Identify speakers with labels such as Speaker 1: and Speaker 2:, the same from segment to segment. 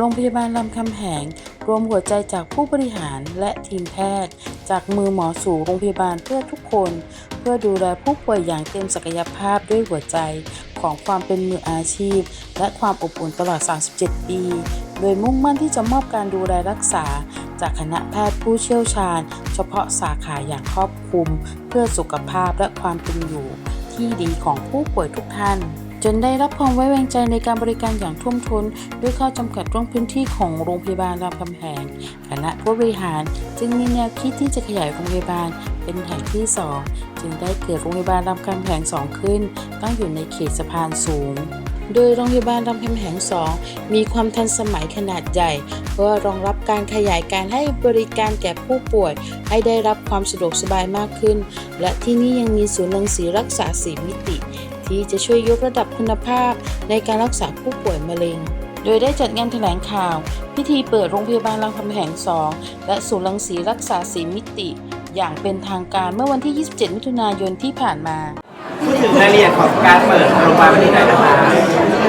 Speaker 1: โรงพยาบาลลำคำแหง รวมหัวใจจากผู้บริหารและทีมแพทย์ จากมือหมอสู่โรงพยาบาลเพื่อทุกคน เพื่อดูแลผู้ป่วยอย่างเต็มศักยภาพด้วยหัวใจของความเป็นมืออาชีพ และความอบอุ่นตลอด 37 ปี โดยมุ่งมั่นที่จะมอบการดูแลรักษา จากคณะแพทย์ผู้เชี่ยวชาญ เฉพาะสาขาอย่างครอบคลุม เพื่อสุขภาพและความเป็นอยู่ที่ดีของผู้ป่วยทุกท่าน จนได้รับความไว้วางใจในการบริการอย่างท่วมท้น ด้วยข้อจำกัดเรื่องพื้นที่ของโรงพยาบาลรามคำแหงคณะผู้บริหารจึงมีแนวคิดที่จะขยายโรงพยาบาลเป็นแห่งที่ 2 จึงได้เกิดโรงพยาบาลรามคำแหง2ขึ้น ตั้งอยู่ในเขตสะพานสูงโดยโรงพยาบาลรามคำแหง 2 มีความทันสมัยขนาดใหญ่ เพื่อรองรับการขยายการให้บริการแก่ผู้ป่วย ให้ได้รับความสะดวกสบายมากขึ้น และที่นี่ยังมีศูนย์รังสีรักษาสีมิติ ที่จะช่วยยกระดับคุณภาพในการรักษาผู้ป่วยมะเร็ง โดยได้จัดงานแถลงข่าว พิธีเปิดโรงพยาบาลรามคำแหง 2 และศูนย์รังสีรักษาสีมิติ อย่างเป็นทางการเมื่อวันที่ 27 มิถุนายนที่ผ่านมา
Speaker 2: พูดถึงรายละเอียดของการเปิดโรงพยาบาลวันนี้หน่อยนะคะ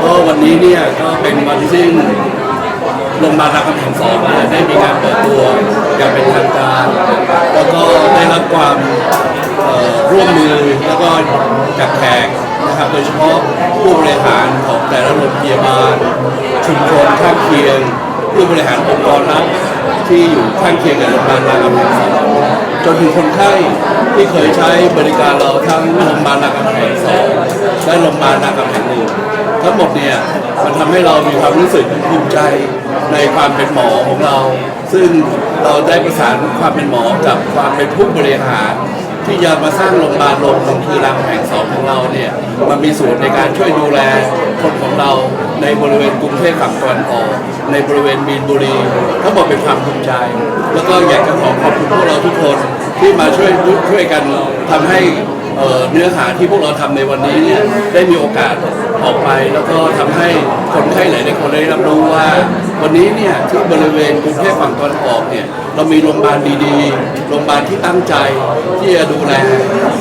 Speaker 3: ก็วันนี้เนี่ยก็เป็นวันที่โรงพยาบาลรามคำแหงสองเนี่ยได้มีการเปิดตัวอย่างเป็นทางการแล้วก็ได้รับความเอ่อร่วมมือแล้วก็จากแขก นะครับโดยเฉพาะผู้บริหารของแต่ละโรงพยาบาล ชุมชนข้างเคียง ผู้บริหารองค์กรรัฐที่อยู่ข้างเคียงกับโรงพยาบาลรามคำแหงจนถึงคนไข้ที่เคยใช้บริการเราทั้งโรงพยาบาลรามคำแหงสองและโรงพยาบาลรามคำแหงหนึ่งทั้งหมดเนี่ยมันทำให้เรามีความรู้สึกภูมิใจในความเป็นหมอของเรา ซึ่งเราได้ประสานความเป็นหมอกับความเป็นผู้บริหาร ที่จะมาสร้างโรงพยาบาลโรงพยาบาลคือรามแห่งสองของเราเนี่ยมันมีส่วนในการช่วยดูแลคนของเราในบริเวณกรุงเทพฝั่งตะวันออกในบริเวณมีนบุรีทั้งหมดเป็นความภูมิใจ แล้วก็อยากจะขอขอบคุณพวกเราทุกคนที่มาช่วยช่วยกันทำให้เนื้อหาที่พวกเราทำในวันนี้เนี่ยได้มีโอกาสออกไปแล้วก็ทำให้ คนไข้หลายๆคนได้รับรู้ว่า วันนี้เนี่ยที่บริเวณกรุงเทพฝั่งตะวันออกเนี่ยเรามีโรงพยาบาลดีๆ โรงพยาบาลที่ตั้งใจที่จะดูแล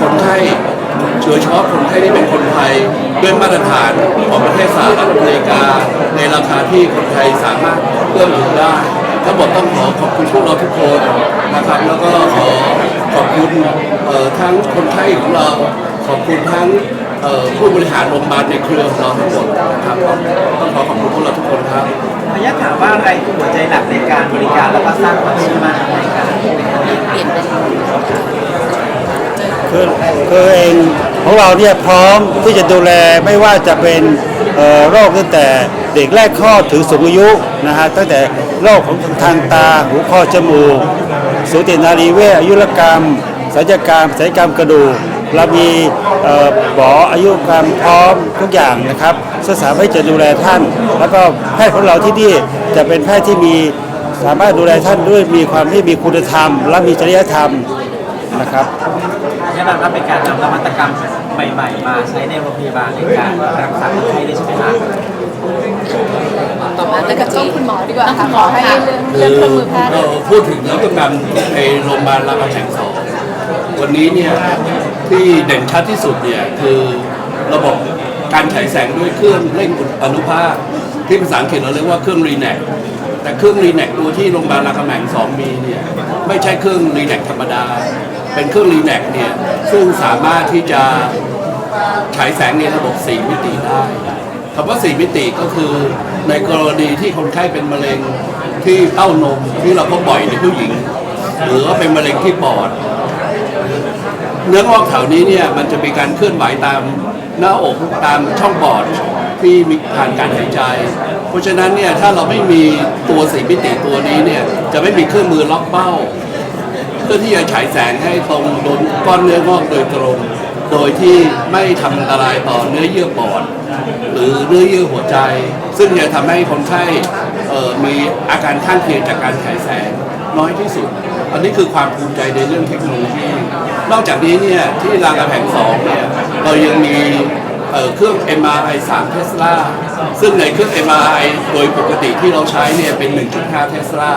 Speaker 3: คนไข้โดยเฉพาะคนไข้ที่เป็นคนไทยด้วยมาตรฐานของประเทศสหรัฐอเมริกา ในราคาที่คนไทยสามารถเอื้อมถึงได้ทั้งหมดต้องขอขอบคุณพวกเราทุกคนนะครับแล้วก็ขอขอบคุณทั้งคนไข้ของเราขอบคุณทั้ง ผู้บริหารโรงพยาบาลในเครือของเราทั้งหมดครับต้องขอขอบคุณพวกเราทุกคนครับ
Speaker 2: ขออนุญาถามว่าอะไรคือหัวใจหลักในการบริการแล้วก็สร้างความเชื่อมั่นในการ
Speaker 4: คือคือเองของเราเนี่ยพร้อมที่จะดูแลไม่ว่าจะเป็นเอ่อโรคตั้งแต่เด็กแรกคลอดถึงสูงอายุนะฮะตั้งแต่โรคของทางตาหูคอจมูกสูตินารีเวชอายุรกรรมศัลยกรรมศัลยกรรมกระดูก เรามีเอ่อหมออายุรกรรมพร้อมทุกอย่างนะครับซึ่งสามารถจะดูแลท่าน แล้วก็แพทย์ของเราที่นี่จะเป็นแพทย์ที่มีสามารถดูแลท่านด้วยมีความที่มีคุณธรรม และมีจริยธรรมนะครับ
Speaker 2: แนะนำว่าเป็นการนำนวัตกรรมใหม่ๆมาใช้ในโรงพยาบาลในการรักษาคนไข้ได้ใช่ไหมคะ
Speaker 5: ต่อมาแล้วก็ต้องคุณหมอดีกว่าค่ะขอให้เรื่อง
Speaker 3: คื
Speaker 5: เรื่อง
Speaker 3: อ
Speaker 5: เครื่องมือแพทย์
Speaker 3: เราพูดถึงนวัตกรรมในโรงพยาบาลรามคำแหงสองวันนี้เนี่ย ที่เด่นชัดที่สุดเนี่ยคือระบบการฉายแสงด้วยเครื่องเร่งอนุภาค ที่ภาษาอังกฤษเราเรียกว่าเครื่องรีแนกแต่เครื่องรีแนกตัวที่โรงพยาบาลรามคำแหงสองมีเนี่ยไม่ใช่เครื่องรีแนกธรรมดา เป็นเครื่องรีแนกเนี่ยซึ่งสามารถที่จะฉายแสงในระบบ4มิติได้คำว่า4มิติก็คือในกรณีที่คนไข้เป็นมะเร็งที่เต้านมที่เราพบบ่อยในผู้หญิง หรือว่าเป็นมะเร็งที่ปอด เนื้องอกแถวนี้เนี่ยมันจะมีการเคลื่อนไหวตามหน้าอกตามช่องปอดที่มีผ่านการหายใจ เพราะฉะนั้นเนี่ยถ้าเราไม่มีตัวสีมิติตัวนี้เนี่ยจะไม่มีเครื่องมือล็อกเป้า เพื่อที่จะฉายแสงให้ตรงโดนก้อนเนื้องอกโดยตรง โดยที่ไม่ทำอันตรายต่อเนื้อเยื่อปอด หรือเนื้อเยื่อหัวใจ ซึ่งจะทำให้คนไข้มีอาการข้างเคียงจากการฉายแสง น้อยที่สุด อันนี้คือความภูมิใจในเรื่องเทคโนโลยี นอกจากนี้เนี่ยที่รามคำแหงสองเนี่ยเรายังมีเอ่อเครื่อง MRI 3 Tesla ซึ่งในเครื่อง MRI โดยปกติที่เราใช้เนี่ยเป็น 1.5 Tesla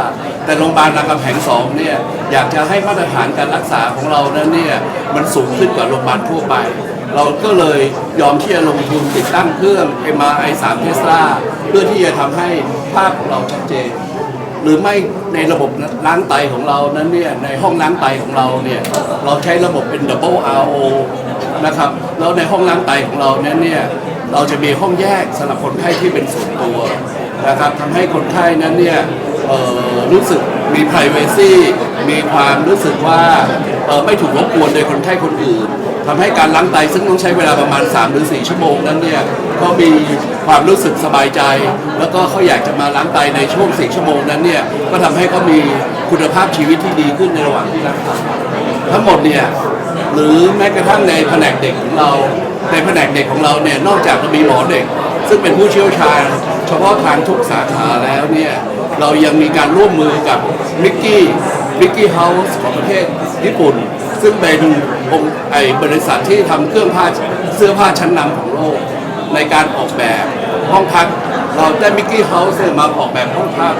Speaker 3: แต่โรงพยาบาลรามคำแหงสองเนี่ยอยากจะให้มาตรฐานการรักษาของเรานั้นเนี่ยมันสูงขึ้นกว่าโรงพยาบาลทั่วไป เราก็เลยยอมที่จะลงทุนติดตั้งเครื่อง MRI 3 Tesla เพื่อที่จะทำให้ภาพของเราชัดเจน หรือไม่ในระบบล้างไตของเรานั้นเนี่ยในห้องล้างไตของเราเนี่ยเราใช้ระบบเป็น double RO นะครับแล้วในห้องล้างไตของเรานั้นเนี่ยเราจะมีห้องแยกสำหรับคนไข้ที่เป็นส่วนตัวนะครับทำให้คนไข้นั้นเนี่ยรู้สึกมี privacy มีความรู้สึกว่าไม่ถูกรบกวนโดยคนไข้คนอื่น ทำให้การล้างไตซึ่งต้องใช้เวลาประมาณ 3 หรือ 4 ชั่วโมงนั้นเนี่ยก็มีความรู้สึกสบายใจ แล้วก็เขาอยากจะมาล้างไตในช่วง 4 ชั่วโมงนั้นเนี่ยก็ทำให้เขามีคุณภาพชีวิตที่ดีขึ้นในระหว่างที่ล้างไตทั้งหมดเนี่ยหรือแม้กระทั่งในแผนกเด็กของเรา ในแผนกเด็กของเราเนี่ยนอกจากจะมีหมอเด็ก ซึ่งเป็นผู้เชี่ยวชาญ เฉพาะทางทุกสาขาแล้วเนี่ยเรายังมีการร่วมมือกับมิกกี้มิกกี้เฮาส์ของประเทศญี่ปุ่น ซึ่งเป็นองค์ไอบริษัทที่ทำเครื่องผ้าเสื้อผ้าชั้นนำของโลก ในการออกแบบห้องพัก เราได้มิกกี้เฮาส์มาออกแบบห้องพัก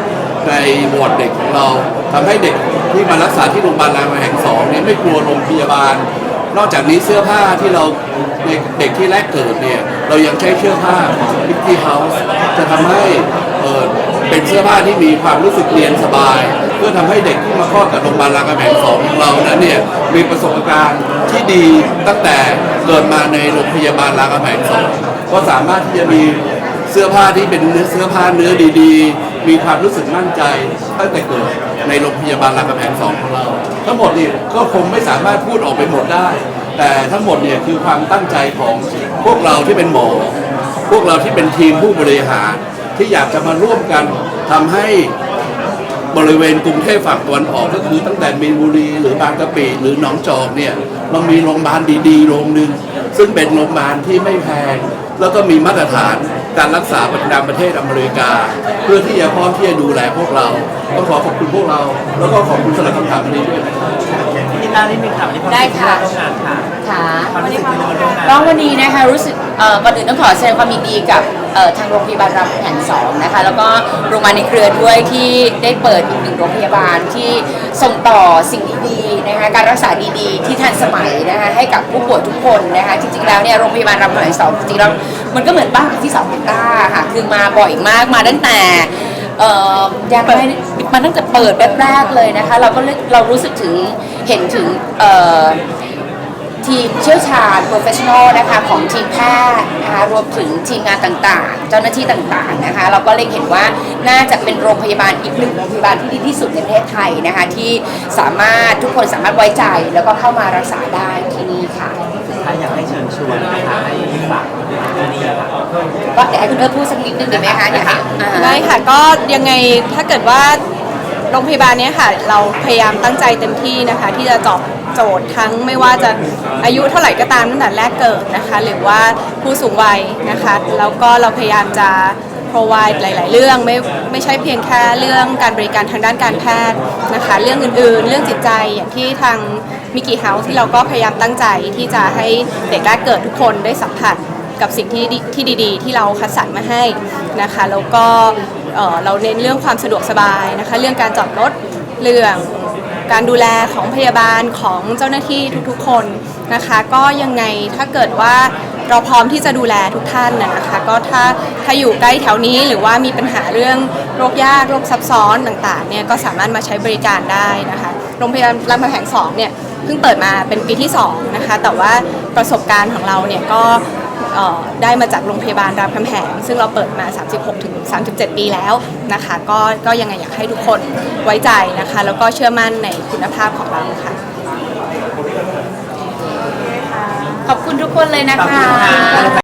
Speaker 3: ในวอร์ดเด็กของเราทำให้เด็กที่มารักษาที่โรงพยาบาลรามแห่งสองนี่ยไม่กลัวโรงพยาบาล นอกจากนี้เสื้อผ้าที่เราเด็กที่แรกเกิดเนี่ยเรายังใช้เสื้อผ้าของมิกกี้เฮาส์จะทำให้เอ่อเป็นเสื้อผ้าที่มีความรู้สึกเรียนสบาย อทำให้เด็กที่มาคลอดกับโรงพยาบาลรามคำแหงสองของเรานั้นเนี่ยมีประสบการณ์ที่ดีตั้งแต่เกิดมาในโรงพยาบาลรามคำแหงสองก็สามารถที่จะมีเสื้อผ้าที่เป็นเนื้อเสื้อผ้าเนื้อดีๆ มีความรู้สึกมั่นใจตั้งแต่เกิดในโรงพยาบาลรามคำแหงสองของเรา ทั้งหมดนี่ก็คงไม่สามารถพูดออกไปหมดได้ แต่ทั้งหมดเนี่ยคือความตั้งใจของพวกเราที่เป็นหมอ พวกเราที่เป็นทีมผู้บริหารที่อยากจะมาร่วมกันทำให้ บริเวณกรุงเทพฝั่งตะวันออกก็คือตั้งแต่มีนบุรีหรือบางกะปิหรือหนองจอกเนี่ยเรามีโรงพยาบาลดีๆโรงหนึ่งซึ่งเป็นโรงพยาบาลที่ไม่แพง แล้วก็มีมาตรฐานการรักษาประจำประเทศอเมริกา เพื่อที่จะพร้อมที่จะดูแลพวกเราต้องขอขอบคุณพวกเรา แล้วก็ขอบคุณสำหรับคำถามวันนี้ด้วยนะครับ
Speaker 2: พี่ต้าได้มีข่าวที่พอ
Speaker 6: ได้ค่ะ
Speaker 2: ร่วมงานค่ะ
Speaker 6: ค่ะ
Speaker 2: ความรู้สึกที่มาร่วมงาน
Speaker 6: ก็วันนี้นะคะรู้สึก เอ่อก่อนอื่นต้องขอแสดงความยินดีกับเอ่อทางโรงพยาบาลรามคำแหงสองนะคะ แล้วก็โรงพยาบาลในเครือด้วยที่ได้เปิดอีกหนึ่งโรงพยาบาลที่ส่งต่อสิ่งดีๆนะคะการรักษาดีๆ ที่ทันสมัยนะคะให้กับผู้ป่วยทุกคนนะคะจริงๆแล้วเนี่ยโรงพยาบาลรามคำแหงสองจริงๆแล้วมันก็เหมือนบ้านที่สองของต้าค่ะคือมาบ่อยมากมาตั้งแต่เอ่อยังไม่มาตั้งแต่เปิดแรกๆเลยนะคะ เราก็เลยเรารู้สึกถึงเห็นถึงเอ่อ ทีมเชี่ยวชาญ professional นะคะของทีมแพทย์นะคะรวมถึงทีมงานต่างๆ เจ้าหน้าที่ต่างๆนะคะเราก็เล็งเห็นว่าน่าจะเป็นโรงพยาบาลอีกหนึ่งโรงพยาบาลที่ดีที่สุดในประเทศไทยนะคะที่สามารถทุกคนสามารถไว้ใจแล้วก็เข้ามารักษาได้ที่นี่ค่ะ
Speaker 2: ถ้าอยากให้เชิญชวนนะคะให้ฝากที่นี่ค่ะ
Speaker 6: ก็เดี๋ยวให้คุณเอิร์ธพูดสักนิดนึงดีไหมคะอยากให้อ่า
Speaker 5: ได้ค่ะก็ยังไงถ้าเกิดว่าโรงพยาบาลเนี้ยค่ะ เราพยายามตั้งใจเต็มที่นะคะ ที่จะตอบ โจทย์ทั้งไม่ว่าจะอายุเท่าไหร่ก็ตามตั้งแต่แรกเกิดนะคะ หรือว่าผู้สูงวัยนะคะ แล้วก็เราพยายามจะ provide หลาย ๆ เรื่องไม่ไม่ใช่เพียงแค่เรื่องการบริการทางด้านการแพทย์นะคะ เรื่องอื่น ๆ เรื่องจิตใจอย่างที่ทางมิกิเฮาส์ที่เราก็พยายามตั้งใจที่จะให้เด็กแรกเกิดทุกคนได้สัมผัสกับสิ่งที่ดีที่ดีๆ ที่เราคัดสรรมาให้นะคะ แล้วก็เอ่อเราเน้นเรื่องความสะดวกสบายนะคะ เรื่องการจอดรถเรื่อง การดูแลของพยาบาลของเจ้าหน้าที่ทุกๆคนนะคะ ก็ยังไงถ้าเกิดว่าเราพร้อมที่จะดูแลทุกท่านนะคะ ก็ถ้าถ้าอยู่ใกล้แถวนี้หรือว่ามีปัญหาเรื่องโรคยากโรคซับซ้อนต่างๆเนี่ยก็สามารถมาใช้บริการได้นะคะโรงพยาบาลรามคำแหงสองเนี่ยเพิ่งเปิดมาเป็นปีที่สองนะคะแต่ว่าประสบการณ์ของเราเนี่ยก็ ได้มาจากโรงพยาบาลรามคำแหงซึ่งเราเปิดมา 36 ถึง 37 ปีแล้วนะคะก็ก็ยังไงอยากให้ทุกคนไว้ใจนะคะ แล้วก็เชื่อมั่นในคุณภาพของเราค่ะ
Speaker 6: ขอบคุณทุกคนเลยนะ
Speaker 2: ขอบ
Speaker 6: คะ
Speaker 2: คุณค่ะ